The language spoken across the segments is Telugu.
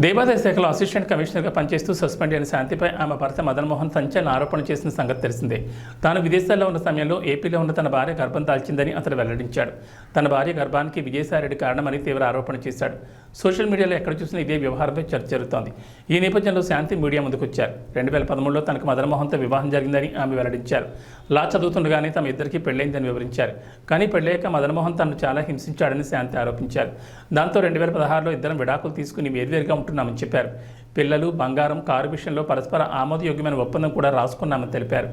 దేవాదాయ శాఖలో అసిస్టెంట్ కమిషనర్గా పనిచేస్తూ సస్పెండ్ అయిన శాంతిపై ఆమె భర్త మదన్మోహన్ సంచలన ఆరోపణ చేసిన సంగతి తెలిసిందే. తాను విదేశాల్లో ఉన్న సమయంలో ఏపీలో ఉన్న తన భార్య గర్భం దాల్చిందని అతడు వెల్లడించాడు. తన భార్య గర్భానికి విజయసాయిరెడ్డి కారణమని తీవ్ర ఆరోపణ చేశాడు. సోషల్ మీడియాలో ఎక్కడ చూసినా ఇదే వ్యవహారంపై చర్చ జరుగుతోంది. ఈ నేపథ్యంలో శాంతి మీడియా ముందుకొచ్చారు. రెండు వేల పదమూడులో తనకు మదన్మోహన్తో వివాహం జరిగిందని ఆమె వెల్లడించారు. లా చదువుతుండగానే తమ ఇద్దరికీ పెళ్ళైందని వివరించారు. కానీ పెళ్ళయ్యాక మదన్మోహన్ తనను చాలా హింసించాడని శాంతి ఆరోపించారు. దాంతో రెండు వేల పదహారులో ఇద్దరం విడాకులు తీసుకుని వేర్వేరుగా ఉంటున్నామని చెప్పారు. పిల్లలు బంగారం కారు విషయంలో పరస్పర ఆమోదయోగ్యమైన ఒప్పందం కూడా రాసుకున్నామని తెలిపారు.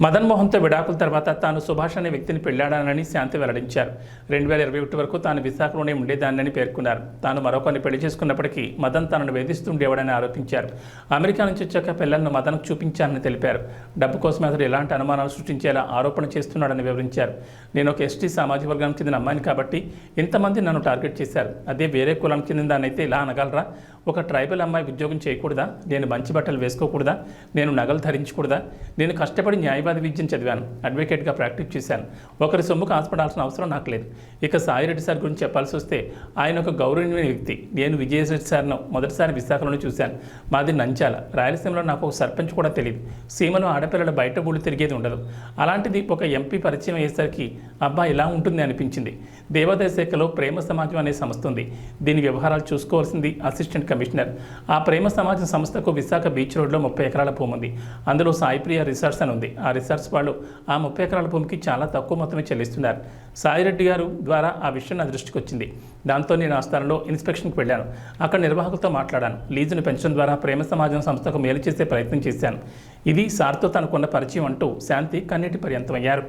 మదన్ మోహన్తో విడాకుల తర్వాత తాను సుభాష్ అనే వ్యక్తిని పెళ్ళాడానని శాంతి వెల్లడించారు. రెండు వేల ఇరవై ఒకటి వరకు తాను విశాఖలోనే ఉండేదానని పేర్కొన్నారు. తాను మరొకరిని పెళ్ళి చేసుకున్నప్పటికీ మదన్ తనను వేధిస్తుండేవాడని ఆరోపించారు. అమెరికా నుంచి వచ్చాక పిల్లలను మదన్కు చూపించానని తెలిపారు. డబ్బు కోసం అతడు ఎలాంటి అనుమానాలు సృష్టించేలా ఆరోపణ చేస్తున్నాడని వివరించారు. నేను ఒక ఎస్టీ సామాజిక వర్గానికి చెందిన అమ్మాయిని కాబట్టి ఇంతమంది నన్ను టార్గెట్ చేశారు. అదే వేరే కులానికి చెందిన దాన్నైతే ఇలా అనగలరా? ఒక ట్రైబల్ అమ్మాయి ఉద్యోగం చేయకూడదా? నేను మంచి బట్టలు వేసుకోకూడదా? నేను నగలు ధరించకూడదా? నేను కష్టపడి న్యాయవాద విద్యను చదివాను. అడ్వకేట్గా ప్రాక్టీస్ చేశాను. ఒకరి సొమ్ముకు ఆశపడాల్సిన అవసరం నాకు లేదు. ఇక సాయిరెడ్డి సార్ గురించి చెప్పాల్సి వస్తే ఆయన ఒక గౌరవనీయమైన వ్యక్తి. నేను విజయరెడ్డి సార్ను మొదటిసారి విశాఖలోనే చూశాను. మాది నంచాల రాయలసీమలో నాకు ఒక సర్పంచ్ కూడా తెలియదు సీమలో ఆడపిల్లలు బయట ఊళ్ళు తిరిగేది ఉండదు. అలాంటిది ఒక ఎంపీ పరిచయం అయ్యేసరికి అబ్బా ఇలా ఉంటుంది అనిపించింది. దేవాదాయ శాఖలో ప్రేమ సమాజం అనే సంస్థ ఉంది. దీని వ్యవహారాలు చూసుకోవాల్సింది అసిస్టెంట్ కమిషనర్. ఆ ప్రేమ సమాజ సంస్థకు విశాఖ బీచ్ రోడ్లో ముప్పై ఎకరాల భూమి ఉంది అందులో సాయిప్రియ రిసార్ట్స్ అని ఉంది. ఆ రిసార్ట్స్ వాళ్ళు ఆ ముప్పై ఎకరాల భూమికి చాలా తక్కువ మొత్తమే చెల్లిస్తున్నారు. సాయిరెడ్డి గారు ద్వారా ఆ విషయం నా దృష్టికి వచ్చింది. దాంతో నేను ఆ స్థలంలో ఇన్స్పెక్షన్కి వెళ్ళాను. అక్కడ నిర్వాహకులతో మాట్లాడాను. లీజును పెంచడం ద్వారా ప్రేమ సమాజం సంస్థకు మేలు చేసే ప్రయత్నం చేశాను. ఇది సార్తో తనకున్న పరిచయం అంటూ శాంతి కన్నీటి పర్యంతమయ్యారు.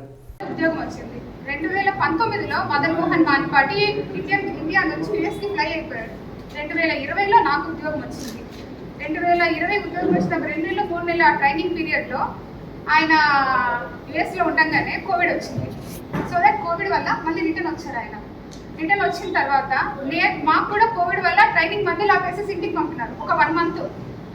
ఉద్యోగం వచ్చింది. రెండు వేల పంతొమ్మిదిలో మదన్ మోహన్ మాన్పాటి ఇండియన్ రెండు వేల ఇరవైలో నాకు ఉద్యోగం వచ్చింది. రెండు వేల ఇరవై ఉద్యోగం వచ్చిన రెండు నెలలు మూడు నెలల ట్రైనింగ్ పీరియడ్లో ఆయన యుఎస్లో ఉండగానే కోవిడ్ వచ్చింది. సో దట్ కోవిడ్ వల్ల మళ్ళీ రిటర్న్ వచ్చారు ఆయన. రిటర్న్ వచ్చిన తర్వాత నే మాకు కూడా కోవిడ్ వల్ల ట్రైనింగ్ మధ్యలో ఆపేసేసి ఇంటికి పంపినారు. ఒక వన్ మంత్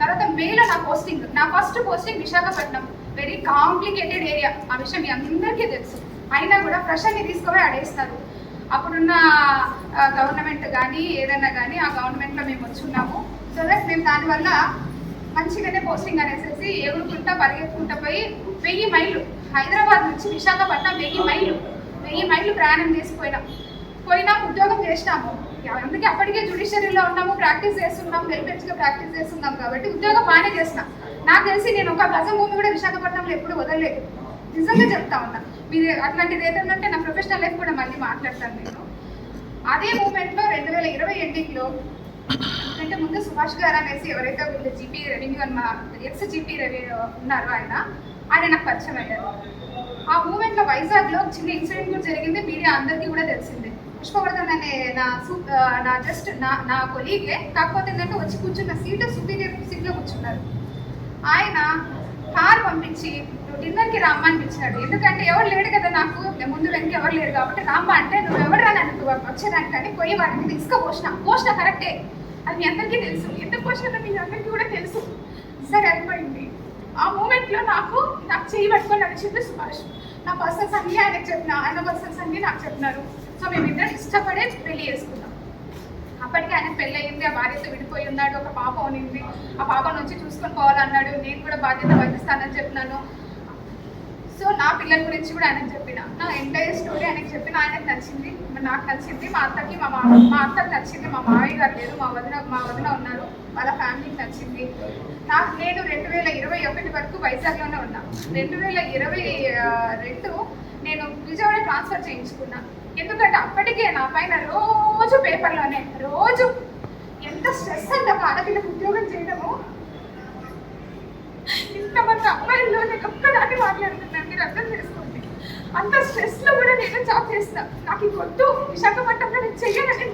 తర్వాత మేలో నా పోస్టింగ్ నా first posting Visakhapatnam. Very complicated area ఆ విషయం మీ అందరికీ తెలుసు. అయినా కూడా ఫ్రెషర్ని తీసుకుపోయి అడేస్తారు అప్పుడున్న గవర్నమెంట్ కానీ ఏదైనా కానీ ఆ గవర్నమెంట్లో మేము వచ్చున్నాము. సో దట్ మేము దానివల్ల మంచిగానే పోస్టింగ్ అనేసి ఎగురుకుంటా పరిగెత్తుకుంటా పోయి వెయ్యి మైళ్ళు హైదరాబాద్ నుంచి విశాఖపట్నం వెయ్యి మైళ్ళు వెయ్యి మైళ్ళు ప్రయాణం చేసిపోయినాం పోయినాం. ఉద్యోగం చేసినాము. అందుకే అప్పటికే జుడిషియరీలో ఉన్నాము ప్రాక్టీస్ చేస్తున్నాం వెల్ఫెట్స్గా ప్రాక్టీస్ చేస్తున్నాం కాబట్టి ఉద్యోగం బాగానే చేసినాం. నాకు తెలిసి నేను ఒక గజం భూమి కూడా విశాఖపట్నంలో ఎప్పుడు వదలలేదు. నిజంగా చెప్తా ఉన్నా. మీరు అట్లాంటిది ఏదైనా నా ప్రొఫెషనల్ లైఫ్ కూడా మళ్ళీ మాట్లాడతాను నేను. అదే మూమెంట్లో రెండు వేల ఇరవై ఎండింగ్లో అంటే ముందు సుభాష్ గారు అనేసి ఎవరైతే వీళ్ళు జీపీ రెవెన్యూ అని మా ఎక్స్ జీపీ రెవెన్యూ ఉన్నారో ఆయన ఆయన నాకు పరిచయం అయ్యారు. ఆ మూమెంట్లో వైజాగ్లో లో చిన్న ఇన్సిడెంట్ కూడా జరిగింది. మీడియా అందరికీ కూడా తెలిసిందే. పుష్పవర్ధన్ అనే నా సూ నా జస్ట్ నా నా కొలీగే కాకపోతే ఏంటంటే వచ్చి కూర్చున్న సీట్ సుపీరియర్ సీట్లో కూర్చున్నారు. ఆయన కార్ పంపించి నువ్వు డిన్నర్కి రామ్మా అనిపించినాడు ఎందుకంటే ఎవరు లేడు కదా నాకు. ముందు వెనక ఎవరు లేరు కాబట్టి రామ్మా అంటే నువ్వు ఎవరు రా వచ్చేదానికి కానీ పోయి వారిని తీసుకుపోసిన పోసిన. కరెక్టే. అది మీ అందరికీ తెలుసు. ఎందుకు పోసినా మీ అందరికీ కూడా తెలుసు. సరే అయిపోయింది. ఆ మూమెంట్లో నాకు నాకు చేయి పట్టుకొని నడిచింది సుభాష్. నా పర్సన్స్ అన్నీ ఆయనకు చెప్పిన ఆయన పర్సన్స్ అన్నీ నాకు చెప్పినారు. సో మేమిద్దరం ఇష్టపడే పెళ్ళి చేసుకున్నాం అప్పటికే ఆయన పెళ్ళయింది ఆ భార్యతో విడిపోయి ఉన్నాడు ఒక పాప ఉనింది. ఆ పాప నుంచి చూసుకొని పోవాలన్నాడు. నేను కూడా బాధ్యత వహిస్తానని చెప్పినాను. సో నా పిల్లల గురించి కూడా ఆయనకు చెప్పిన. నా ఎంటైర్ స్టోరీ ఆయనకు చెప్పిన ఆయనకు నచ్చింది. మరి నాకు నచ్చింది. మా అత్తకి మా మామ మా అత్తకి నచ్చింది. మా మావయ్య గారు లేరు. మా వదిన మా వదిన ఉన్నారు. వాళ్ళ ఫ్యామిలీకి నచ్చింది. నాకు నేను రెండు వేల ఇరవై ఒకటి వరకు వైజాగ్లోనే ఉన్నా. రెండు వేల ఇరవై రెండు నేను విజయవాడ ట్రాన్స్ఫర్ చేయించుకున్నా. ఎందుకంటే అప్పటికే నా పైన రోజు పేపర్లోనే రోజు ఎంత స్ట్రెస్ అంటే ఒక ఆడపిల్లకు ఉద్యోగం చేయడము. ఇంతమంది అమ్మాయిల్లో నేను ఒక్కదాన్ని మాట్లాడుతున్నాను మీరు అర్థం చేసుకోండి. అంత స్ట్రెస్లో కూడా నేను జాబ్ చేస్తాను నాకు ఈ వద్దు విశాఖపట్నంలో నేను చెయ్యాలని